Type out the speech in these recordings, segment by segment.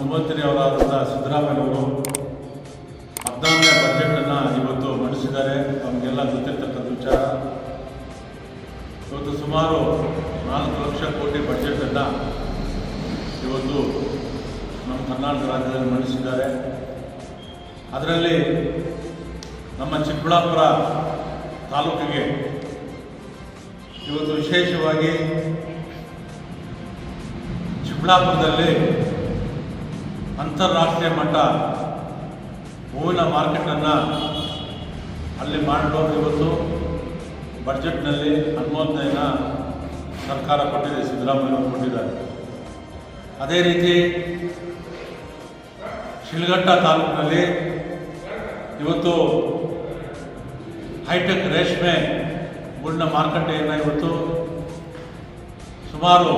ಮುಖ್ಯಮಂತ್ರಿಯವರಾದಂಥ ಸಿದ್ದರಾಮಯ್ಯವರು ಹದಿನಾರನೇ ಬಜೆಟನ್ನು ಇವತ್ತು ಮಂಡಿಸಿದ್ದಾರೆ. ನಮಗೆಲ್ಲ ಗೊತ್ತಿರ್ತಕ್ಕಂಥ ವಿಚಾರ. ಇವತ್ತು ಸುಮಾರು ನಾಲ್ಕು ಲಕ್ಷ ಕೋಟಿ ಬಜೆಟನ್ನು ಇವತ್ತು ನಮ್ಮ ಕರ್ನಾಟಕ ರಾಜ್ಯದಲ್ಲಿ ಮಂಡಿಸಿದ್ದಾರೆ. ಅದರಲ್ಲಿ ನಮ್ಮ ಚಿಕ್ಕಬಳ್ಳಾಪುರ ತಾಲೂಕಿಗೆ ಇವತ್ತು ವಿಶೇಷವಾಗಿ ಚಿಕ್ಕಬಳ್ಳಾಪುರದಲ್ಲಿ ಅಂತಾರಾಷ್ಟ್ರೀಯ ಮಟ್ಟ ಹೂವಿನ ಮಾರ್ಕೆಟನ್ನು ಅಲ್ಲಿ ಮಾಡಲು ಇವತ್ತು ಬಜೆಟ್ನಲ್ಲಿ ಅನುಮೋದನೆಯನ್ನು ಸರ್ಕಾರ ಕೊಟ್ಟಿದೆ, ಸಿದ್ದರಾಮಯ್ಯ ಕೊಟ್ಟಿದ್ದಾರೆ. ಅದೇ ರೀತಿ ಶಿಲ್ಘಟ್ಟ ತಾಲೂಕಿನಲ್ಲಿ ಇವತ್ತು ಹೈಟೆಕ್ ರೇಷ್ಮೆ ಗೂಡಿನ ಮಾರುಕಟ್ಟೆಯನ್ನು ಇವತ್ತು ಸುಮಾರು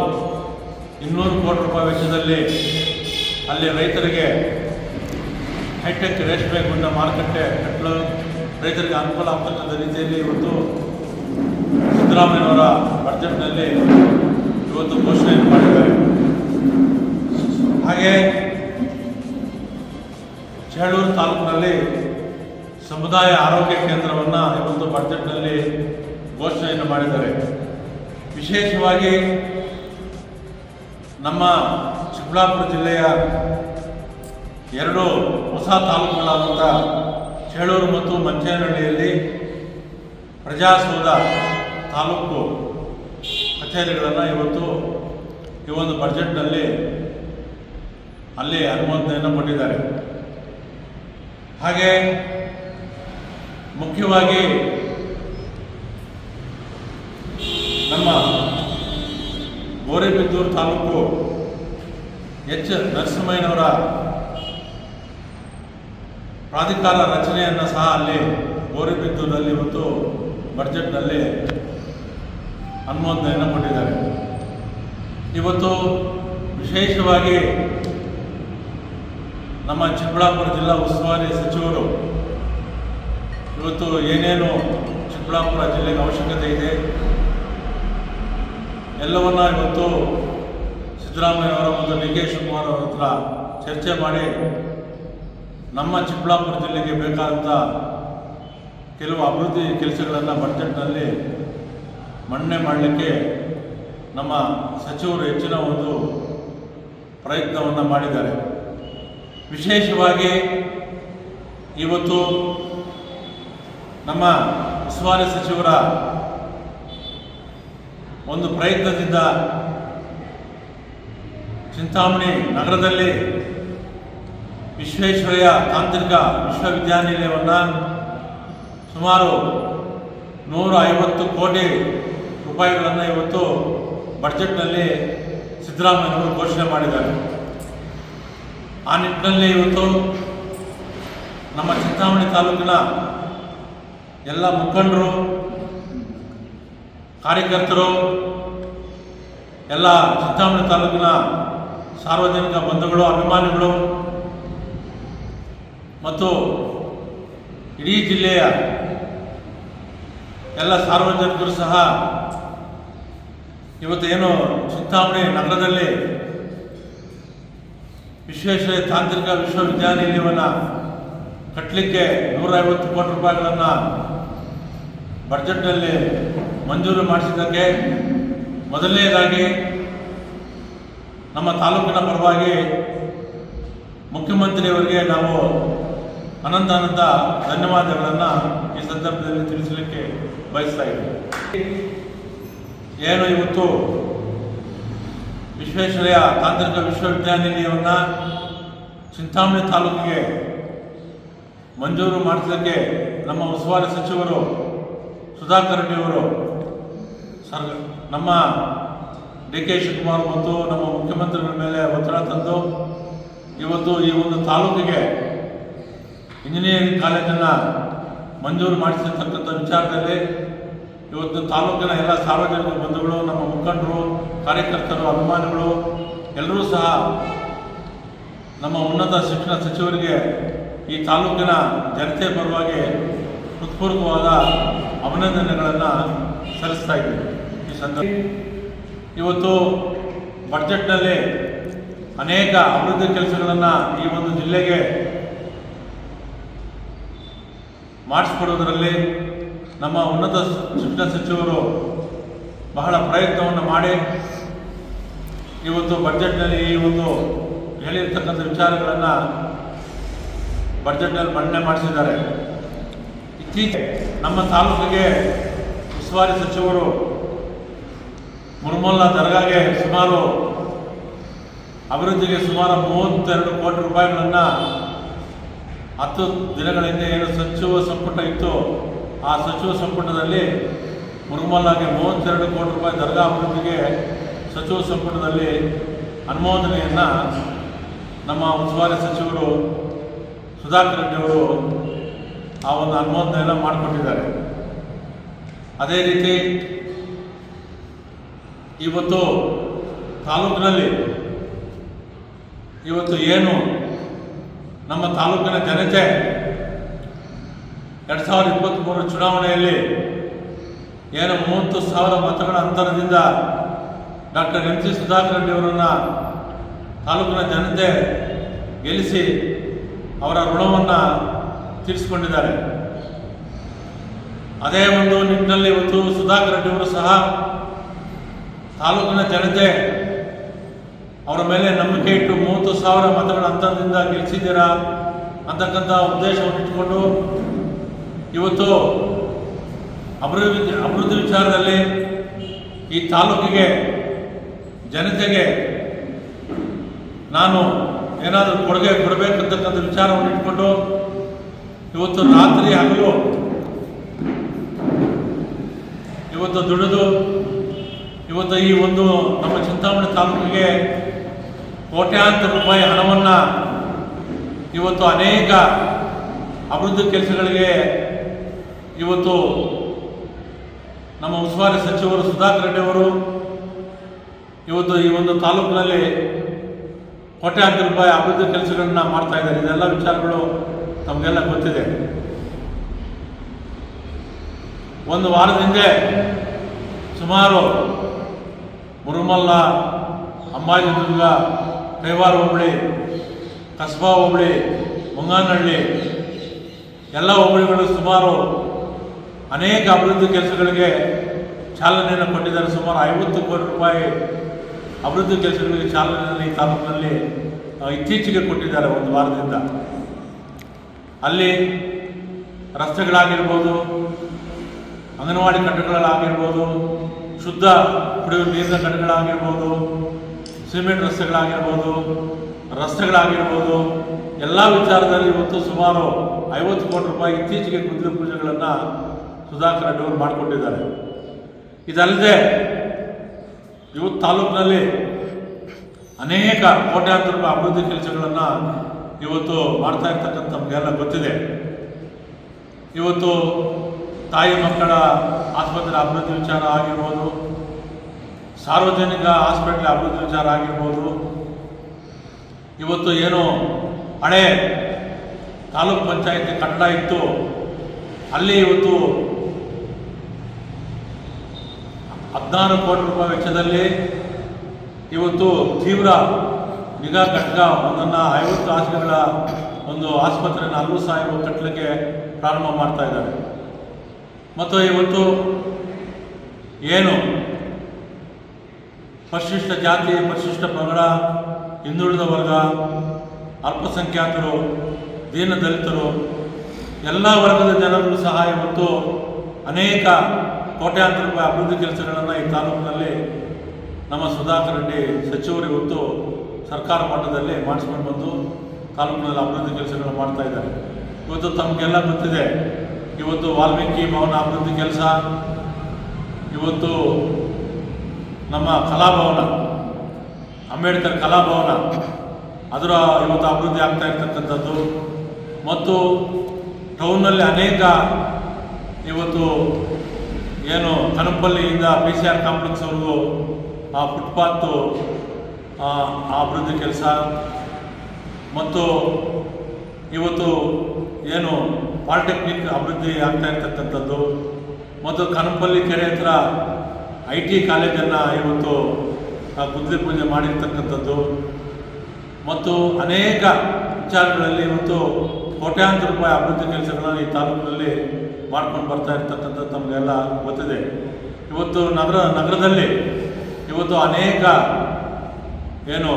ಇನ್ನೂರು ಕೋಟಿ ರೂಪಾಯಿ ವೆಚ್ಚದಲ್ಲಿ ಅಲ್ಲಿ ರೈತರಿಗೆ ಹೈಟೆಕ್ ರೇಷ್ಮೆ ಗುಂಡ ಮಾರುಕಟ್ಟೆ ಕಟ್ಟಲು ರೈತರಿಗೆ ಅನುಕೂಲ ಆಗ್ತಕ್ಕಂಥ ರೀತಿಯಲ್ಲಿ ಇವತ್ತು ಸಿದ್ದರಾಮಯ್ಯನವರ ಬಜೆಟ್ನಲ್ಲಿ ಇವತ್ತು ಘೋಷಣೆಯನ್ನು ಮಾಡಿದ್ದಾರೆ. ಹಾಗೆ ಚೇಳೂರು ತಾಲೂಕಿನಲ್ಲಿ ಸಮುದಾಯ ಆರೋಗ್ಯ ಕೇಂದ್ರವನ್ನು ಇವತ್ತು ಬಜೆಟ್ನಲ್ಲಿ ಘೋಷಣೆಯನ್ನು ಮಾಡಿದ್ದಾರೆ. ವಿಶೇಷವಾಗಿ ನಮ್ಮ ಚಿಕ್ಕಬಳ್ಳಾಪುರ ಜಿಲ್ಲೆಯ ಎರಡು ಹೊಸ ತಾಲೂಕುಗಳಾದಂಥ ಚೇಳೂರು ಮತ್ತು ಮಂಚೇನಹಳ್ಳಿಯಲ್ಲಿ ಪ್ರಜಾಸೌಧ ತಾಲೂಕು ಕಚೇರಿಗಳನ್ನು ಇವತ್ತು ಈ ಒಂದು ಬಜೆಟ್ನಲ್ಲಿ ಅಲ್ಲಿ ಅನುಮೋದನೆಯನ್ನು ಕೊಟ್ಟಿದ್ದಾರೆ. ಹಾಗೆ ಮುಖ್ಯವಾಗಿ ನಮ್ಮ ಗೋರೆಬಿದ್ದೂರು ತಾಲೂಕು ಎಚ್ ನರಸಿಂಹಯ್ಯನವರ ಪ್ರಾಧಿಕಾರ ರಚನೆಯನ್ನು ಸಹ ಅಲ್ಲಿ ಗೋರೆಬಿದ್ದೂರಲ್ಲಿ ಇವತ್ತು ಬಡ್ಜೆಟ್ನಲ್ಲಿ ಅನುಮೋದನೆಯನ್ನು ಕೊಟ್ಟಿದ್ದಾರೆ. ಇವತ್ತು ವಿಶೇಷವಾಗಿ ನಮ್ಮ ಚಿಕ್ಕಬಳ್ಳಾಪುರ ಜಿಲ್ಲಾ ಉಸ್ತುವಾರಿ ಸಚಿವರು ಇವತ್ತು ಏನೇನು ಚಿಕ್ಕಬಳ್ಳಾಪುರ ಜಿಲ್ಲೆಗೆ ಅವಶ್ಯಕತೆ ಇದೆ, ಎಲ್ಲವನ್ನ ಇವತ್ತು ಸಿದ್ದರಾಮಯ್ಯವರ ಮತ್ತು ಡಿ ಕೆ ಶಿವಕುಮಾರ್ ಅವರ ಹತ್ರ ಚರ್ಚೆ ಮಾಡಿ ನಮ್ಮ ಚಿಕ್ಕಬಳ್ಳಾಪುರ ಜಿಲ್ಲೆಗೆ ಬೇಕಾದಂಥ ಕೆಲವು ಅಭಿವೃದ್ಧಿ ಕೆಲಸಗಳನ್ನು ಬಜೆಟ್ನಲ್ಲಿ ಮನ್ನಣೆ ಮಾಡಲಿಕ್ಕೆ ನಮ್ಮ ಸಚಿವರು ಹೆಚ್ಚಿನ ಒಂದು ಪ್ರಯತ್ನವನ್ನು ಮಾಡಿದ್ದಾರೆ. ವಿಶೇಷವಾಗಿ ಇವತ್ತು ನಮ್ಮ ಉಸ್ತುವಾರಿ ಸಚಿವರ ಒಂದು ಪ್ರಯತ್ನದಿಂದ ಚಿಂತಾಮಣಿ ನಗರದಲ್ಲಿ ವಿಶ್ವೇಶ್ವರಯ್ಯ ತಾಂತ್ರಿಕ ವಿಶ್ವವಿದ್ಯಾನಿಲಯವನ್ನು ಸುಮಾರು ನೂರ ಐವತ್ತು ಕೋಟಿ ರೂಪಾಯಿಗಳನ್ನು ಇವತ್ತು ಬಡ್ಜೆಟ್ನಲ್ಲಿ ಸಿದ್ದರಾಮಯ್ಯವರು ಘೋಷಣೆ ಮಾಡಿದ್ದಾರೆ. ಆ ನಿಟ್ಟಿನಲ್ಲಿ ಇವತ್ತು ನಮ್ಮ ಚಿಂತಾಮಣಿ ತಾಲೂಕಿನ ಎಲ್ಲ ಮುಖಂಡರು, ಕಾರ್ಯಕರ್ತರು, ಎಲ್ಲ ಚಿಂತಾಮಣಿ ತಾಲೂಕಿನ ಸಾರ್ವಜನಿಕ ಬಂಧುಗಳು, ಅಭಿಮಾನಿಗಳು ಮತ್ತು ಇಡೀ ಜಿಲ್ಲೆಯ ಎಲ್ಲ ಸಾರ್ವಜನಿಕರು ಸಹ ಇವತ್ತೇನು ಚಿಂತಾಮಣಿ ನಗರದಲ್ಲಿ ವಿಶ್ವೇಶ್ವರ ತಾಂತ್ರಿಕ ವಿಶ್ವವಿದ್ಯಾನಿಲಯವನ್ನು ಕಟ್ಟಲಿಕ್ಕೆ ನೂರೈವತ್ತು ಕೋಟಿ ರೂಪಾಯಿಗಳನ್ನು ಬಜೆಟ್ನಲ್ಲಿ ಮಂಜೂರು ಮಾಡಿಸಿದ್ದಕ್ಕೆ ಮೊದಲನೇದಾಗಿ ನಮ್ಮ ತಾಲೂಕಿನ ಪರವಾಗಿ ಮುಖ್ಯಮಂತ್ರಿಯವರಿಗೆ ನಾವು ಅನಂತ ಅನಂತ ಧನ್ಯವಾದಗಳನ್ನು ಈ ಸಂದರ್ಭದಲ್ಲಿ ತಿಳಿಸಲಿಕ್ಕೆ ಬಯಸ್ತಾ ಇದ್ದೀವಿ. ಏನು ಇವತ್ತು ವಿಶ್ವೇಶ್ವರಯ್ಯ ತಾಂತ್ರಿಕ ವಿಶ್ವವಿದ್ಯಾನಿಲಯವನ್ನು ಚಿಂತಾಮಣಿ ತಾಲೂಕಿಗೆ ಮಂಜೂರು ಮಾಡಿಸಲಿಕ್ಕೆ ನಮ್ಮ ಉಸ್ತುವಾರಿ ಸಚಿವರು ಸುಧಾಕರ್ ರೆಡ್ಡಿಯವರು ಸರ್, ನಮ್ಮ ಡಿ ಕೆ ಶಿವಕುಮಾರ್ ಮತ್ತು ನಮ್ಮ ಮುಖ್ಯಮಂತ್ರಿಗಳ ಮೇಲೆ ಒತ್ತಡ ತಂದು ಇವತ್ತು ಈ ಒಂದು ತಾಲೂಕಿಗೆ ಇಂಜಿನಿಯರಿಂಗ್ ಕಾಲೇಜನ್ನು ಮಂಜೂರು ಮಾಡಿಸಿರ್ತಕ್ಕಂಥ ವಿಚಾರದಲ್ಲಿ ಇವತ್ತು ತಾಲೂಕಿನ ಎಲ್ಲ ಸಾರ್ವಜನಿಕ ಬಂಧುಗಳು, ನಮ್ಮ ಮುಖಂಡರು, ಕಾರ್ಯಕರ್ತರು, ಅಭಿಮಾನಿಗಳು ಎಲ್ಲರೂ ಸಹ ನಮ್ಮ ಉನ್ನತ ಶಿಕ್ಷಣ ಸಚಿವರಿಗೆ ಈ ತಾಲೂಕಿನ ಜನತೆ ಪರವಾಗಿ ಹೃತ್ಪೂರ್ವಕವಾದ ಅಭಿನಂದನೆಗಳನ್ನು ಸಲ್ಲಿಸ್ತಾ ಇದ್ದೀವಿ. ಈ ಸಂದರ್ಭ ಇವತ್ತು ಬಡ್ಜೆಟ್ನಲ್ಲಿ ಅನೇಕ ಅಭಿವೃದ್ಧಿ ಕೆಲಸಗಳನ್ನು ಈ ಒಂದು ಜಿಲ್ಲೆಗೆ ಮಾಡಿಸ್ಕೊಡೋದರಲ್ಲಿ ನಮ್ಮ ಉನ್ನತ ಶಿಕ್ಷಣ ಸಚಿವರು ಬಹಳ ಪ್ರಯತ್ನವನ್ನು ಮಾಡಿ ಇವತ್ತು ಬಜೆಟ್ನಲ್ಲಿ ಈ ಒಂದು ಹೇಳಿರ್ತಕ್ಕಂಥ ವಿಚಾರಗಳನ್ನು ಬಜೆಟ್ನಲ್ಲಿ ಮಂಡನೆ ಮಾಡಿಸಿದ್ದಾರೆ. ಇತ್ತೀಚೆಗೆ ನಮ್ಮ ತಾಲೂಕಿಗೆ ಉಸ್ತುವಾರಿ ಸಚಿವರು ಮುರ್ಮಲ್ಲ ದರ್ಗಾಗೆ ಸುಮಾರು ಅಭಿವೃದ್ಧಿಗೆ ಸುಮಾರು ಮೂವತ್ತೆರಡು ಕೋಟಿ ರೂಪಾಯಿಗಳನ್ನು ಹತ್ತು ದಿನಗಳ ಹಿಂದೆ ಏನು ಸಚಿವ ಸಂಪುಟ ಇತ್ತು, ಆ ಸಚಿವ ಸಂಪುಟದಲ್ಲಿ ಮುರುಮಲ್ಲಾಗೆ ಮೂವತ್ತೆರಡು ಕೋಟಿ ರೂಪಾಯಿ ದರ್ಗಾ ಅಭಿವೃದ್ಧಿಗೆ ಸಚಿವ ಸಂಪುಟದಲ್ಲಿ ಅನುಮೋದನೆಯನ್ನು ನಮ್ಮ ಉಸ್ತುವಾರಿ ಸಚಿವರು ಸುಧಾಕರ್ ರೆಡ್ಡಿ ಅವರು ಆ ಒಂದು ಅನುಮೋದನೆಯನ್ನು ಮಾಡಿಕೊಟ್ಟಿದ್ದಾರೆ. ಅದೇ ರೀತಿ ಇವತ್ತು ತಾಲೂಕಿನಲ್ಲಿ ಇವತ್ತು ಏನು ನಮ್ಮ ತಾಲೂಕಿನ ಜನತೆ ಎರಡು ಸಾವಿರದ ಇಪ್ಪತ್ತ್ಮೂರು ಚುನಾವಣೆಯಲ್ಲಿ ಏನು ಮೂವತ್ತು ಸಾವಿರ ಮತಗಳ ಅಂತರದಿಂದ doctor M C Sudhakar Reddy ಅವರನ್ನು ತಾಲೂಕಿನ ಜನತೆ ಗೆಲ್ಲಿಸಿ ಅವರ ಋಣವನ್ನು ತೀರಿಸಿಕೊಂಡಿದ್ದಾರೆ. ಅದೇ ಒಂದು ನಿಟ್ಟಿನಲ್ಲಿ ಇವತ್ತು ಸುಧಾಕರ್ ರೆಡ್ಡಿಯವರು ಸಹ ತಾಲೂಕಿನ ಜನತೆ, ಅವರ ಮೇಲೆ ನಂಬಿಕೆ ಇಟ್ಟು ಮೂವತ್ತು ಸಾವಿರ ಮತಗಳ ಅಂತರದಿಂದ ಗೆಲ್ಲಿಸಿದ್ದೀರಾ ಅಂತಕ್ಕಂಥ ಉದ್ದೇಶವನ್ನು ಇಟ್ಟುಕೊಂಡು ಇವತ್ತು ಅಭಿವೃದ್ಧಿ ಅಭಿವೃದ್ಧಿ ವಿಚಾರದಲ್ಲಿ ಈ ತಾಲೂಕಿಗೆ, ಜನತೆಗೆ ನಾನು ಏನಾದರೂ ಕೊಡುಗೆ ಕೊಡಬೇಕಂತಕ್ಕಂಥ ವಿಚಾರವನ್ನು ಇಟ್ಕೊಂಡು ಇವತ್ತು ರಾತ್ರಿ ಹಗಲು ಇವತ್ತು ದುಡಿದು ಇವತ್ತು ಈ ಒಂದು ನಮ್ಮ ಚಿಂತಾಮಣಿ ತಾಲೂಕಿಗೆ ಕೋಟ್ಯಾಂತರ ರೂಪಾಯಿ ಹಣವನ್ನು ಇವತ್ತು ಅನೇಕ ಅಭಿವೃದ್ಧಿ ಕೆಲಸಗಳಿಗೆ ಇವತ್ತು ನಮ್ಮ ಉಸ್ತುವಾರಿ ಸಚಿವರು ಸುಧಾಕರ್ ರೆಡ್ಡಿ ಅವರು ಇವತ್ತು ಈ ಒಂದು ತಾಲೂಕಿನಲ್ಲಿ ಕೋಟ್ಯಾಂತರ ರೂಪಾಯಿ ಅಭಿವೃದ್ಧಿ ಕೆಲಸಗಳನ್ನ ಮಾಡ್ತಾ ಇದ್ದಾರೆ. ಇದೆಲ್ಲ ವಿಚಾರಗಳು ತಮಗೆಲ್ಲ ಗೊತ್ತಿದೆ. ಒಂದು ವಾರದ ಹಿಂದೆ ಸುಮಾರು ಮುರುಮಲ್ಲ ಅಂಬಾಜಿದುರ್ಗ ಕೈವಾರ ಹೋಬಳಿ, ಕಸ್ಬಾ ಹೋಬಳಿ, ಮುಂಗಾನಹಳ್ಳಿ, ಎಲ್ಲ ಹೋಬಳಿಗಳು ಸುಮಾರು ಅನೇಕ ಅಭಿವೃದ್ಧಿ ಕೆಲಸಗಳಿಗೆ ಚಾಲನೆಯನ್ನು ಕೊಟ್ಟಿದ್ದಾರೆ. ಸುಮಾರು ಐವತ್ತು ಕೋಟಿ ರೂಪಾಯಿ ಅಭಿವೃದ್ಧಿ ಕೆಲಸಗಳಿಗೆ ಚಾಲನೆಯನ್ನು ಈ ತಾಲೂಕಿನಲ್ಲಿ ಇತ್ತೀಚೆಗೆ ಕೊಟ್ಟಿದ್ದಾರೆ ಒಂದು ವಾರದಿಂದ. ಅಲ್ಲಿ ರಸ್ತೆಗಳಾಗಿರ್ಬೋದು ಅಂಗನವಾಡಿ ಕಟ್ಟಡಗಳಾಗಿರ್ಬೋದು ಶುದ್ಧ ಕುಡಿಯುವ ನೀರಿನ ಕಟ್ಟಡಗಳಾಗಿರ್ಬೋದು, ಸಿಮೆಂಟ್ ರಸ್ತೆಗಳಾಗಿರ್ಬೋದು ರಸ್ತೆಗಳಾಗಿರ್ಬೋದು, ಎಲ್ಲ ವಿಚಾರದಲ್ಲಿ ಇವತ್ತು ಸುಮಾರು ಐವತ್ತು ಕೋಟಿ ರೂಪಾಯಿ ಇತ್ತೀಚೆಗೆ ಗುದ್ಲಿ ಪೂಜೆಗಳನ್ನು ಸುಧಾಕರ್ ರೆಡ್ಡಿ ಅವರು ಮಾಡಿಕೊಟ್ಟಿದ್ದಾರೆ. ಇದಲ್ಲದೆ ಇವತ್ತು ತಾಲೂಕಿನಲ್ಲಿ ಅನೇಕ ಕೋಟ್ಯಾಂತರ ರೂಪಾಯಿ ಅಭಿವೃದ್ಧಿ ಕೆಲಸಗಳನ್ನು ಇವತ್ತು ಮಾಡ್ತಾ ಇರ್ತಕ್ಕಂಥ ನಮಗೆಲ್ಲ ಗೊತ್ತಿದೆ. ಇವತ್ತು ತಾಯಿ ಮಕ್ಕಳ ಆಸ್ಪತ್ರೆ ಅಭಿವೃದ್ಧಿ ವಿಚಾರ ಆಗಿರ್ಬೋದು, ಸಾರ್ವಜನಿಕ ಹಾಸ್ಪಿಟ್ಲ್ ಅಭಿವೃದ್ಧಿ ವಿಚಾರ ಆಗಿರ್ಬೋದು, ಇವತ್ತು ಏನು ಹಳೆ ತಾಲೂಕು ಪಂಚಾಯತಿ ಕಟ್ಟಡ ಇತ್ತು, ಅಲ್ಲಿ ಇವತ್ತು ಹದಿನಾರು ಕೋಟಿ ರೂಪಾಯಿ ವೆಚ್ಚದಲ್ಲಿ ಇವತ್ತು ತೀವ್ರ ನಿಗಾ ಘಟಕ ಒಂದನ್ನು ಐವತ್ತು ಆಸ್ಪತ್ರೆಗಳ ಒಂದು ಆಸ್ಪತ್ರೆಯನ್ನು ಅಲ್ಲೂ ಸಹ ಇವತ್ತು ಕಟ್ಟಲಿಕ್ಕೆ ಪ್ರಾರಂಭ ಮಾಡ್ತಾ ಇದ್ದಾರೆ. ಮತ್ತು ಇವತ್ತು ಏನು ಪರಿಶಿಷ್ಟ ಜಾತಿ, ಪರಿಶಿಷ್ಟ ಪಂಗಡ ಹಿಂದುಳಿದ ವರ್ಗ, ಅಲ್ಪಸಂಖ್ಯಾತರು, ದೀನ ದಲಿತರು, ಎಲ್ಲ ವರ್ಗದ ಜನರು ಸಹ ಇವತ್ತು ಅನೇಕ ಕೋಟ್ಯಾಂತರ ರೂಪಾಯಿ ಅಭಿವೃದ್ಧಿ ಕೆಲಸಗಳನ್ನು ಈ ತಾಲೂಕಿನಲ್ಲಿ ನಮ್ಮ ಸುಧಾಕರ್ ರೆಡ್ಡಿ ಸಚಿವರು ಇವತ್ತು ಸರ್ಕಾರ ಮಟ್ಟದಲ್ಲಿ ಮಾಡಿಸ್ಕೊಂಡು ಬಂದು ತಾಲೂಕಿನಲ್ಲಿ ಅಭಿವೃದ್ಧಿ ಕೆಲಸಗಳನ್ನು ಮಾಡ್ತಾ ಇದ್ದಾರೆ. ಇವತ್ತು ತಮಗೆಲ್ಲ ಗೊತ್ತಿದೆ ಇವತ್ತು ವಾಲ್ಮೀಕಿ ಭವನ ಅಭಿವೃದ್ಧಿ ಕೆಲಸ, ಇವತ್ತು ನಮ್ಮ ಕಲಾಭವನ ಅಂಬೇಡ್ಕರ್ ಕಲಾಭವನ ಅದರ ಇವತ್ತು ಅಭಿವೃದ್ಧಿ ಆಗ್ತಾ ಇರ್ತಕ್ಕಂಥದ್ದು. ಮತ್ತು ಟೌನ್ನಲ್ಲಿ ಅನೇಕ ಇವತ್ತು ಏನು ಕನಪಲ್ಲಿಯಿಂದ ಪಿ ಸಿ ಆರ್ ಕಾಂಪ್ಲೆಕ್ಸ್ವರೆಗೂ ಆ ಫುಟ್ಪಾತು ಅಭಿವೃದ್ಧಿ ಕೆಲಸ. ಮತ್ತು ಇವತ್ತು ಏನು ಪಾಲಿಟೆಕ್ನಿಕ್ ಅಭಿವೃದ್ಧಿ ಆಗ್ತಾ ಇರ್ತಕ್ಕಂಥದ್ದು. ಮತ್ತು ಕನಪಲ್ಲಿ ಕೆರೆ ಹತ್ರ ಐ ಟಿ ಕಾಲೇಜನ್ನು ಇವತ್ತು ಗುದ್ಲಿ ಪೂಜೆ ಮಾಡಿರ್ತಕ್ಕಂಥದ್ದು. ಮತ್ತು ಅನೇಕ ವಿಚಾರಗಳಲ್ಲಿ ಇವತ್ತು ಕೋಟ್ಯಾಂತರ ರೂಪಾಯಿ ಅಭಿವೃದ್ಧಿ ಕೆಲಸಗಳನ್ನು ಈ ತಾಲೂಕಿನಲ್ಲಿ ಮಾಡ್ಕೊಂಡು ಬರ್ತಾ ಇರ್ತಕ್ಕಂಥದ್ದು ನಮಗೆಲ್ಲ ಗೊತ್ತಿದೆ. ಇವತ್ತು ನಗರ, ನಗರದಲ್ಲಿ ಇವತ್ತು ಅನೇಕ ಏನು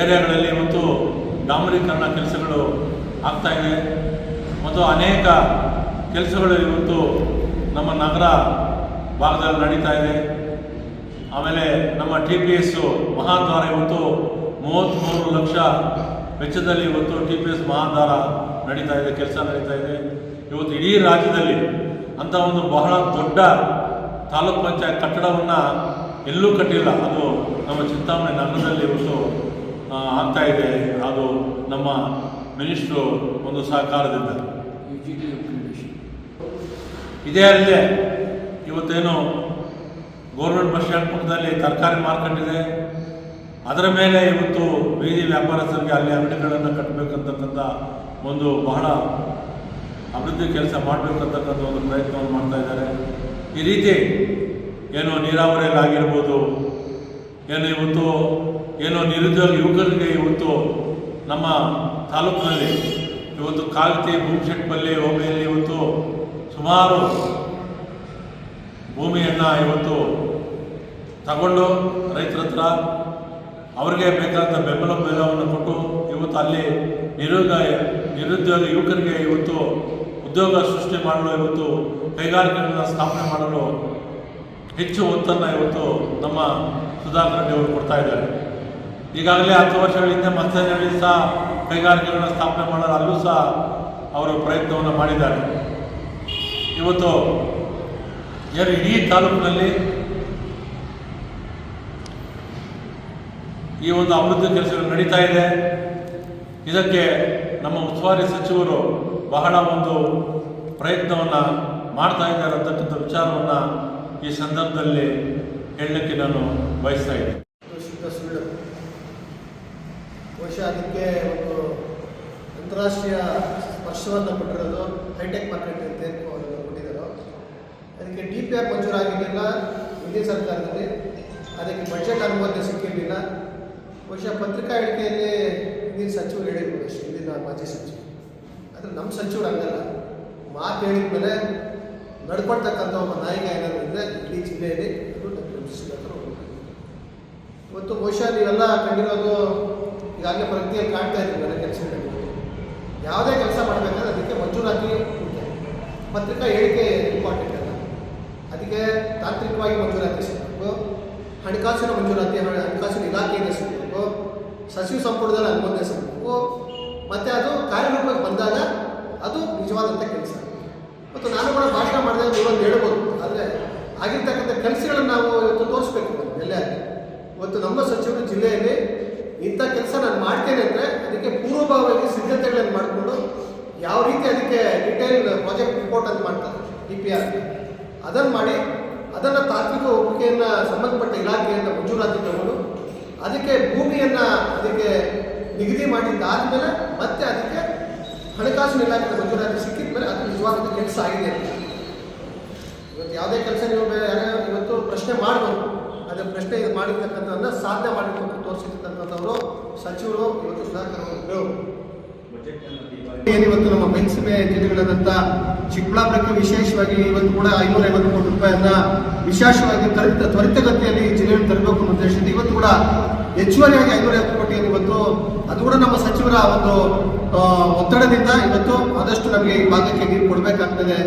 ಏರಿಯಾಗಳಲ್ಲಿ ಇವತ್ತು ಡಾಮರೀಕರಣ ಕೆಲಸಗಳು ಆಗ್ತಾ ಇದೆ. ಮತ್ತು ಅನೇಕ ಕೆಲಸಗಳು ಇವತ್ತು ನಮ್ಮ ನಗರ ಭಾಗದಲ್ಲಿ ನಡೀತಾ ಇದೆ. ಆಮೇಲೆ ನಮ್ಮ ಟಿ ಪಿ ಎಸ್ಸು ಮಹಾದ್ವಾರ ಇವತ್ತು ಮೂವತ್ತ್ಮೂರು ಲಕ್ಷ ವೆಚ್ಚದಲ್ಲಿ ಇವತ್ತು ಟಿ ಪಿ ಎಸ್ ಮಹಾದ್ವಾರ ನಡೀತಾ ಇದೆ, ಕೆಲಸ ನಡೀತಾ ಇದೆ. ಇವತ್ತು ಇಡೀ ರಾಜ್ಯದಲ್ಲಿ ಅಂತ ಒಂದು ಬಹಳ ದೊಡ್ಡ ತಾಲೂಕ್ ಪಂಚಾಯತ್ ಕಟ್ಟಡವನ್ನು ಎಲ್ಲೂ ಕಟ್ಟಿಲ್ಲ. ಅದು ನಮ್ಮ ಚಿಂತಾಮಣಿ ನಗರದಲ್ಲಿ ಇವತ್ತು ಆಗ್ತಾ ಇದೆ. ಅದು ನಮ್ಮ ಮಿನಿಸ್ಟ್ರು ಒಂದು ಸಹಕಾರದಿಂದ. ಇದೇ ಅಲ್ಲದೆ ಇವತ್ತೇನು ಗೌರ್ಮೆಂಟ್ ಬಸ್ ಸ್ಟ್ಯಾಂಡ್ ಪಕ್ಕದಲ್ಲಿ ತರಕಾರಿ ಮಾರ್ಕೆಟ್ ಇದೆ. ಅದರ ಮೇಲೆ ಇವತ್ತು ಬೀದಿ ವ್ಯಾಪಾರಸ್ಥರಿಗೆ ಅಲ್ಲಿ ಅಂಗಡಿಗಳನ್ನು ಕಟ್ಟಬೇಕಂತಕ್ಕಂಥ ಒಂದು ಬಹಳ ಅಭಿವೃದ್ಧಿ ಕೆಲಸ ಮಾಡಬೇಕಂತಕ್ಕಂಥ ಒಂದು ಪ್ರಯತ್ನವನ್ನು ಮಾಡ್ತಾ ಇದ್ದಾರೆ. ಈ ರೀತಿ ಏನು ನೀರಾವರಿಯಲ್ಲಿ ಆಗಿರ್ಬೋದು, ಏನು ಇವತ್ತು ಏನು ನಿರುದ್ಯೋಗ ಯುವಕರಿಗೆ ಇವತ್ತು ನಮ್ಮ ತಾಲೂಕಿನಲ್ಲಿ ಇವತ್ತು ಕಾಗತಿ ಭೂಮಿಶೆಟ್ಪಲ್ಲಿ ಹೋಬಳಿಯಲ್ಲಿ ಇವತ್ತು ಸುಮಾರು ಭೂಮಿಯನ್ನು ಇವತ್ತು ತಗೊಂಡು ರೈತರ ಹತ್ರ ಅವರಿಗೆ ಬೇಕಾದ ಬೆಂಬಲ ಬೆಲವನ್ನು ಕೊಟ್ಟು ಇವತ್ತು ಅಲ್ಲಿ ನಿರುದ್ಯೋಗ ನಿರುದ್ಯೋಗ ಯುವಕರಿಗೆ ಇವತ್ತು ಉದ್ಯೋಗ ಸೃಷ್ಟಿ ಮಾಡಲು ಇವತ್ತು ಕೈಗಾರಿಕೆಗಳನ್ನು ಸ್ಥಾಪನೆ ಮಾಡಲು ಹೆಚ್ಚು ಒತ್ತನ್ನು ಇವತ್ತು ನಮ್ಮ ಸುಧಾಕರ್ ರೆಡ್ಡಿ ಕೊಡ್ತಾ ಇದ್ದಾರೆ. ಈಗಾಗಲೇ ಹತ್ತು ವರ್ಷಗಳ ಹಿಂದೆ ಸಹ ಕೈಗಾರಿಕೆಗಳನ್ನು ಸ್ಥಾಪನೆ ಮಾಡಲು ಅಲ್ಲೂ ಸಹ ಅವರು ಪ್ರಯತ್ನವನ್ನು ಮಾಡಿದ್ದಾರೆ. ಇವತ್ತು ಏನು ಇಡೀ ತಾಲೂಕಿನಲ್ಲಿ ಈ ಒಂದು ಅಭಿವೃದ್ಧಿ ಕೆಲಸಗಳು ನಡೀತಾ ಇದೆ. ಇದಕ್ಕೆ ನಮ್ಮ ಉಸ್ತುವಾರಿ ಸಚಿವರು ಬಹಳ ಒಂದು ಪ್ರಯತ್ನವನ್ನು ಮಾಡ್ತಾ ಇದ್ದಾರೆ ಅಂತಕ್ಕಂಥ ವಿಚಾರವನ್ನು ಈ ಸಂದರ್ಭದಲ್ಲಿ ಹೇಳಲಿಕ್ಕೆ ನಾನು ಬಯಸ್ತಾ ಇದ್ದೀನಿ ಇದು ಶುದ್ಧ ಸುಳ್ಳು ಬಹುಶಃ ಅದಕ್ಕೆ ಒಂದು ಅಂತಾರಾಷ್ಟ್ರೀಯ ಸ್ಪರ್ಶವನ್ನು ಕೊಟ್ಟಿರೋದು ಹೈಟೆಕ್ ಮಾರ್ಕೆಟ್ ಅಂತ ಕೊಟ್ಟಿದ್ದಾರೋ ಅದಕ್ಕೆ ಡಿ ಪಿ ಆರ್ ಮಂಜೂರಾಗಿರಲಿಲ್ಲ ಹಿಂದಿನ ಸರ್ಕಾರದಲ್ಲಿ. ಅದಕ್ಕೆ ಬಜೆಟ್ ಅನುಮೋದನೆ ಸಿಕ್ಕಿರಲಿಲ್ಲ. ಬಹುಶಃ ಪತ್ರಿಕಾ ಹೇಳಿಕೆಯಲ್ಲಿ ಹಿಂದಿನ ಸಚಿವರು ಹೇಳಿರ್ಬೋದು ಅಷ್ಟೇ ಹಿಂದಿನ ಮಾಜಿ ಸಚಿವರು. ಆದರೆ ನಮ್ಮ ಸಚಿವರು ಹಂಗಲ್ಲ. ಮಾತು ಹೇಳಿದ ಮೇಲೆ ನಡ್ಕೊಳ್ತಕ್ಕಂಥ ಒಬ್ಬ ನಾಯಕ ಏನಾದ್ರು ಅಂದರೆ ಇಡೀ ಜಿಲ್ಲೆಯಲ್ಲಿ. ಇವತ್ತು ಬಹುಶಃ ನೀವೆಲ್ಲ ಕಂಡಿರೋದು ಈಗಾಗಲೇ ಪ್ರಗತಿಯಲ್ಲಿ ಕಾಣ್ತಾ ಇದ್ದೀವಿ ಕೆಲಸಗಳಲ್ಲಿ ಯಾವುದೇ ಕೆಲಸ ಮಾಡಬೇಕಾದ್ರೆ ಅದಕ್ಕೆ ಮುಖ್ಯ ಪತ್ರಿಕಾ ಹೇಳಿಕೆ ಇಂಪಾರ್ಟೆಂಟ್ ಅಲ್ಲ ಅದಕ್ಕೆ ತಾಂತ್ರಿಕವಾಗಿ ಮಂಜೂರಾತಿ ಸಿಗಬೇಕು. ಹಣಕಾಸಿನ ಮಂಜೂರಾತಿ, ಹಣ- ಹಣಕಾಸಿನ ಇಲಾಖೆಯಿಂದ ಸಿಗಬೇಕು. ಸಚಿವ ಸಂಪುಟದಲ್ಲಿ ಅನುಮೋದನೆ ಸಿಗಬೇಕು. ಮತ್ತು ಅದು ಕಾರ್ಯರೂಪಕ್ಕೆ ಬಂದಾಗ ಅದು ನಿಜವಾದಂಥ ಕೆಲಸ. ಮತ್ತು ನಾನು ಕೂಡ ಭಾಷಣ ಮಾಡಿದೆ ನೀವೊಂದು ಹೇಳ್ಬೋದು. ಆದರೆ ಆಗಿರ್ತಕ್ಕಂಥ ಕೆಲಸಗಳನ್ನು ನಾವು ಇವತ್ತು ತೋರಿಸ್ಬೇಕು ಎಲ್ಲೇ ಇವತ್ತು ನಮ್ಮ ಸಚಿವರು ಜಿಲ್ಲೆಯಲ್ಲಿ ಇಂಥ ಕೆಲಸ ನಾನು ಮಾಡ್ತೇನೆ ಅಂದರೆ ಅದಕ್ಕೆ ಪೂರ್ವಭಾವವಾಗಿ ಸಿದ್ಧತೆಗಳನ್ನು ಮಾಡಿಕೊಂಡು ಯಾವ ರೀತಿ ಅದಕ್ಕೆ ಪ್ರಾಜೆಕ್ಟ್ ರಿಪೋರ್ಟ್ ಅಂತ ಮಾಡ್ತಾರೆ ಡಿ ಪಿ ಆರ್ ಅದನ್ನು ಮಾಡಿ, ಅದನ್ನು ತಾತ್ವಿಕ ಒಪ್ಪಿಗೆಯನ್ನು ಸಂಬಂಧಪಟ್ಟ ಇಲಾಖೆಯಿಂದ ಮಂಜೂರಾತಿ ತಗೊಂಡು, ಅದಕ್ಕೆ ಭೂಮಿಯನ್ನು ಅದಕ್ಕೆ ನಿಗದಿ ಮಾಡಿದ್ದಾದಮೇಲೆ ಮತ್ತೆ ಅದಕ್ಕೆ ಹಣಕಾಸಿನ ಇಲಾಖೆ ಮಂಜೂರಾತಿ ಸಿಕ್ಕಿದ ಮೇಲೆ ಅದು ನಿಜವಾದ ಕೆಲಸ ಆಗಿದೆ ಇವತ್ತು ಯಾವುದೇ ಕೆಲಸ ನೀವು ಇವತ್ತು ಪ್ರಶ್ನೆ ಮಾಡಬೇಕು ಅದೇ ಪ್ರಶ್ನೆ ಇದು ಮಾಡಿರ್ತಕ್ಕಂಥದ್ದನ್ನು ಸಾಧನೆ ಮಾಡಿಕೊಂಡು ತೋರಿಸಿರ್ತಕ್ಕಂಥವರು ಸಚಿವರು, ಇವತ್ತು ಸುಧಾಕರ್ ಏನಿವತ್ತು ನಮ್ಮ ಮೆಣಸಿನ ಜಿಲ್ಲೆಗಳಾದಂಥ ಚಿಕ್ಕಬಳ್ಳಾಪುರಕ್ಕೆ ವಿಶೇಷವಾಗಿ ಇವತ್ತು ಕೂಡ ಐನೂರ ಐವತ್ತು ಕೋಟಿ ರೂಪಾಯಿಯನ್ನ ವಿಶೇಷವಾಗಿ ತ್ವರಿತ, ತ್ವರಿತಗತಿಯಲ್ಲಿ ಜಿಲ್ಲೆಯಲ್ಲಿ ತರಬೇಕು ಅನ್ನೋ ಉದ್ದೇಶದಿಂದ ಇವತ್ತು ಕೂಡ ಹೆಚ್ಚುವರಿಯಾಗಿ ಐನೂರ ಐವತ್ತು ಕೋಟಿಯನ್ನು ಇವತ್ತು ಅದು ಕೂಡ ನಮ್ಮ ಸಚಿವರ ಒಂದು ಒತ್ತಡದಿಂದ ಇವತ್ತು ಆದಷ್ಟು ನಮಗೆ ಈ ಭಾಗಕ್ಕೆ ನೀರು ಕೊಡಬೇಕಾಗ್ತದೆ.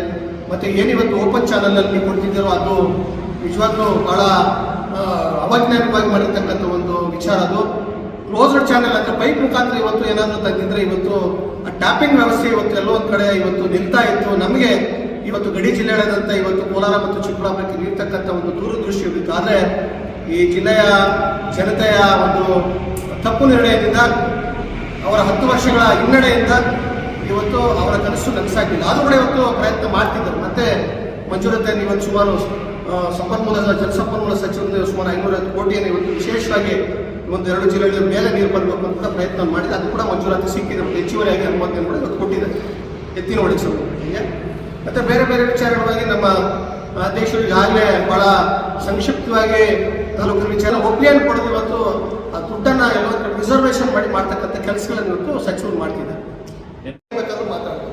ಮತ್ತೆ ಏನಿವತ್ತು ಓಪನ್ ಚಾನಲಲ್ಲಿ ಅಲ್ಲಿ ಕೊಡ್ತಿದ್ದೀರೋ ಅದು ನಿಜವಾಗ್ಲೂ ಬಹಳ ಅವೈಜ್ಞಾನಿಕವಾಗಿ ಮಾಡಿರ್ತಕ್ಕಂಥ ಒಂದು ವಿಚಾರ ಅದು. ಕ್ಲೋಸ್ಡ್ ಚಾನೆಲ್ ಅಂದ್ರೆ ಪೈಪ್ ಮುಖಾಂತರ ಇವತ್ತು ಏನಾದರೂ ತಂದಿದ್ರೆ ಇವತ್ತು ಟ್ಯಾಪಿಂಗ್ ವ್ಯವಸ್ಥೆ ಇವತ್ತು ಎಲ್ಲೋ ಒಂದ್ ಕಡೆ ಇವತ್ತು ನಿಲ್ತಾ ಇತ್ತು. ನಮಗೆ ಇವತ್ತು ಗಡಿ ಜಿಲ್ಲೆಗಳಾದಂಥ ಇವತ್ತು ಕೋಲಾರ ಮತ್ತು ಚಿಕ್ಕಬಳ್ಳಾಪುರಕ್ಕೆ ನೀಡ್ತಕ್ಕಂಥ ಒಂದು ದೂರದೃಷ್ಟಿ ಇತ್ತು ಆದರೆ ಈ ಜಿಲ್ಲೆಯ ಜನತೆಯ ಒಂದು ತಪ್ಪು ನಿರ್ಣಯದಿಂದ ಅವರ ಹತ್ತು ವರ್ಷಗಳ ಹಿನ್ನಡೆಯಿಂದ ಇವತ್ತು ಅವರ ಕನಸು ನನಸಾಗಿಲ್ಲ ಆದರೂ ಕೂಡ ಇವತ್ತು ಪ್ರಯತ್ನ ಮಾಡ್ತಿದ್ದರು. ಮತ್ತೆ ಮಂಜೂರತೆ ಇವತ್ತು ಸುಮಾರು ಸಂಪನ್ಮೂಲ ಜಲಸಂಪನ್ಮೂಲ ಸಚಿವರಿಂದ ಸುಮಾರು ಐನೂರ ಕೋಟಿಯನ್ನು ಇವತ್ತು ವಿಶೇಷವಾಗಿ ಒಂದು ಎರಡು ಜಿಲ್ಲೆಗಳ ಮೇಲೆ ನೀರು ಬರಬೇಕು ಅಂತ ಪ್ರಯತ್ನ ಮಾಡಿದೆ. ಅದು ಕೂಡ ಮಂಜೂರಾತಿ ಸಿಕ್ಕಿದೆ. ಮತ್ತು ಹೆಚ್ಚುವರಿಯಾಗಿ ಅನುಮತಿ ಕೂಡ ಇವತ್ತು ಕೊಟ್ಟಿದೆ. ಎತ್ತಿನ ಸಂಬಂಧಪಟ್ಟಿಗೆ ಮತ್ತೆ ಬೇರೆ ಬೇರೆ ವಿಚಾರಗಳಾಗಿ ನಮ್ಮ ಅಧ್ಯಕ್ಷರು ಈಗಾಗಲೇ ಬಹಳ ಸಂಕ್ಷಿಪ್ತವಾಗಿ ತಾಲೂಕಿನ ವಿಚಾರ. ಒಪ್ಪಿಗೆಯನ್ನು ಪಡೆದು ಇವತ್ತು ಆ ದುಡ್ಡನ್ನು ಎಲ್ಲ ರಿಸರ್ವೇಷನ್ ಮಾಡಿ ಮಾಡ್ತಕ್ಕಂಥ ಕೆಲಸಗಳನ್ನು ಇವತ್ತು ಸಚಿವರು ಮಾಡ್ತಿದ್ದಾರೆ ಬೇಕಾದ್ರೂ ಮಾತಾಡ್ಬೋದು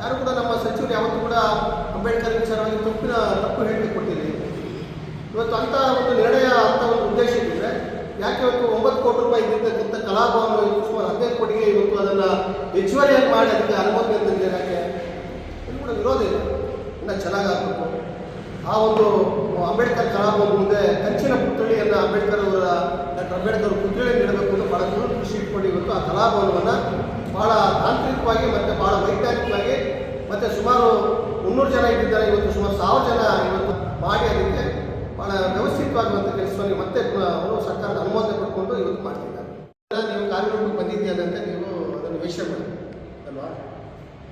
ಯಾರು ಕೂಡ ನಮ್ಮ ಸಚಿವರು ಯಾವತ್ತೂ ಕೂಡ ಅಂಬೇಡ್ಕರ್ ವಿಚಾರವಾಗಿ ತಪ್ಪಿನ ತಪ್ಪು ಹೇಳಿಕೆ ಕೊಟ್ಟಿಲ್ಲ ಇವತ್ತು ಅಂತ ಒಂದು ನಿರ್ಣಯ ಅಂತ ಒಂದು ಉದ್ದೇಶ ಇದ್ದರೆ ಯಾಕೆ ಇವತ್ತು ಒಂಬತ್ತು ಕೋಟಿ ರೂಪಾಯಿ ಇವತ್ತು ಸುಮಾರು ಹದಿನೈದು ಕೋಟಿಗೆ ಇವತ್ತು ಅದನ್ನು ಹೆಚ್ಚುವರಿಯಾಗಿ ಮಾಡಿ ಅದಕ್ಕೆ ಅನುಮತಿ ಅಂತ ಯಾಕೆ? ಇದು ಕೂಡ ವಿರೋಧ ಇಲ್ಲ ಇನ್ನ ಚೆನ್ನಾಗಾಗಬೇಕು ಆ ಒಂದು ಅಂಬೇಡ್ಕರ್ ಕಲಾಪ ಮುಂದೆ ಕಂಚಿನ ಪುತ್ಥಳಿಯನ್ನು ಅಂಬೇಡ್ಕರ್ ಅವರ, ಡಾಕ್ಟರ್ ಅಂಬೇಡ್ಕರ್ ಪುತ್ಥಳಿ ನೀಡಬೇಕು ಅಂತ ಭಾಳ ಕೃಷಿ ಇಟ್ಕೊಂಡು ಇವತ್ತು ಆ ಕಲಾಭವನವನ್ನು ಭಾಳ ತಾಂತ್ರಿಕವಾಗಿ ಮತ್ತು ಭಾಳ ವೈಜ್ಞಾನಿಕವಾಗಿ ಮತ್ತು ಸುಮಾರು ಮುನ್ನೂರು ಜನ ಇದ್ದಿದ್ದಾರೆ. ಇವತ್ತು ಸುಮಾರು ಸಾವಿರ ಜನ ಇವತ್ತು ಮಾಡಿ ಅದಕ್ಕೆ ಬಹಳ ವ್ಯವಸ್ಥಿತವಾಗಿ ಮತ್ತೆ ಕೆಲಸವನ್ನು ಮತ್ತೆ ಅವರು ಸರ್ಕಾರದ ಅನುಮೋದನೆ ಪಡ್ಕೊಂಡು ಇವತ್ತು ಮಾಡ್ತಿದ್ದಾರೆ. ಬಂದಿದ್ದೀಯಲ್ಲಂತೆ ನೀವು ಅದನ್ನು ವಿಷಯ ಮಾಡಿ ಅಲ್ವಾ?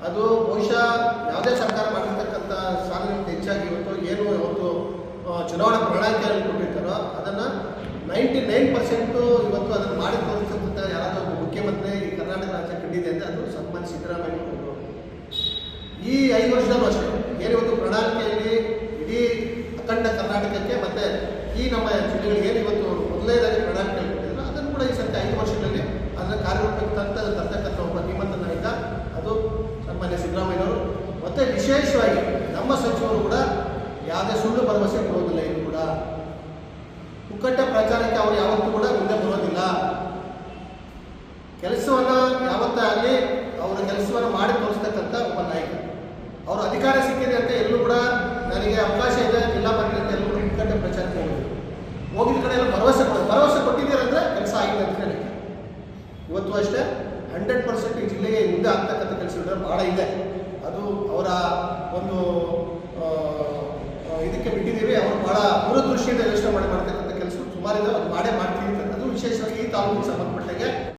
ಅದು ಬಹುಶಃ ಯಾವುದೇ ಸರ್ಕಾರ ಮಾಡಿರ್ತಕ್ಕಂಥ ಸಾಧನೆಗಿಂತ ಹೆಚ್ಚಾಗಿ ಇವತ್ತು ಏನು ಇವತ್ತು ಚುನಾವಣಾ ಪ್ರಣಾಳಿಕೆಯನ್ನು ಕೊಟ್ಟಿರ್ತಾರೋ, ಅದನ್ನು ನೈಂಟಿ ನೈನ್ ಪರ್ಸೆಂಟು ಇವತ್ತು ಅದನ್ನು ಮಾಡಿ ತೋರಿಸ್ತಕ್ಕಂಥ ಯಾರಾದರೂ ಒಬ್ಬ ಮುಖ್ಯಮಂತ್ರಿ ಈ ಕರ್ನಾಟಕ ರಾಜ್ಯ ಕಂಡಿದೆ ಅಂದರೆ ಅದು ಸನ್ಮಾನ್ ಸಿದ್ದರಾಮಯ್ಯ ಅವರು. ಈ ಐದು ವರ್ಷದಲ್ಲೂ ಅಷ್ಟೇ ಏನಿವತ್ತು ಪ್ರಣಾಳಿಕೆಯಲ್ಲಿ ಇಡೀ ಅಖಂಡ ಕರ್ನಾಟಕಕ್ಕೆ ಮತ್ತು ಈ ನಮ್ಮ ಜಿಲ್ಲೆಗಳಿಗೆ ಇವತ್ತು ಮೊದಲನೇದಾಗಿ ಪ್ರಣಾಳಿಕೆ ಕೊಟ್ಟಿದ್ರು ಅದನ್ನು ಕೂಡ ಈ ಸರ್ತಿ ಐದು ವರ್ಷದಲ್ಲಿ ಅದರ ಕಾರ್ಯರೂಪಕ್ಕೆ ತಂತ ತರ್ತಕ್ಕಂಥ ಒಬ್ಬ ಧೀಮಂತ ನಾಯಕ ಅದು ಸನ್ಮಾನ್ಯ ಸಿದ್ದರಾಮಯ್ಯನವರು ಮತ್ತು ವಿಶೇಷವಾಗಿ ನಮ್ಮ ಸಚಿವರು ಕೂಡ ಯಾವುದೇ ಸುಳ್ಳು ಭರವಸೆ ಕೊಡೋದಿಲ್ಲ ಇದು ಕೂಡ ಮುಕ್ಕಟ್ಟ ಪ್ರಚಾರಕ್ಕೆ ಅವರು ಯಾವತ್ತೂ ಕೂಡ ಮುಂದೆ ಬರೋದಿಲ್ಲ. ಕೆಲಸವನ್ನು ಯಾವತ್ತಾಗಲಿ ಅವರ ಕೆಲಸವನ್ನು ಮಾಡಿ ತೋರಿಸ್ತಕ್ಕಂಥ ಒಬ್ಬ ನಾಯಕ. ಅವರು ಅಧಿಕಾರ ಸಿಕ್ಕಿದೆ ಅಂತ ಎಲ್ಲೂ ಕೂಡ ನನಗೆ ಅವಕಾಶ ಇದೆ, ಜಿಲ್ಲಾ ಮಂತ್ರಿ ಎಲ್ಲರೂ ಎಲ್ಲೂ ಕೂಡ ಮುಕ್ಕಟ್ಟ ಪ್ರಚಾರಕ್ಕೆ ಹೋಗಿದ್ರು ಹೋಗಿದ ಕಡೆ ಎಲ್ಲ ಭರವಸೆ ಕೊಡೋದು ಭರವಸೆ ಕೊಟ್ಟಿದ್ದೀರಂದ್ರೆ ಕೆಲಸ ಆಗಿದೆ ಅಂತ ಹೇಳಿ ಇವತ್ತು ಅಷ್ಟೇ ಹಂಡ್ರೆಡ್ ಪರ್ಸೆಂಟ್ ಈ ಜಿಲ್ಲೆಗೆ ಮುಂದೆ ಆಗ್ತಕ್ಕಂಥ ಕೆಲಸಗಳು ಭಾಳ ಇದೆ.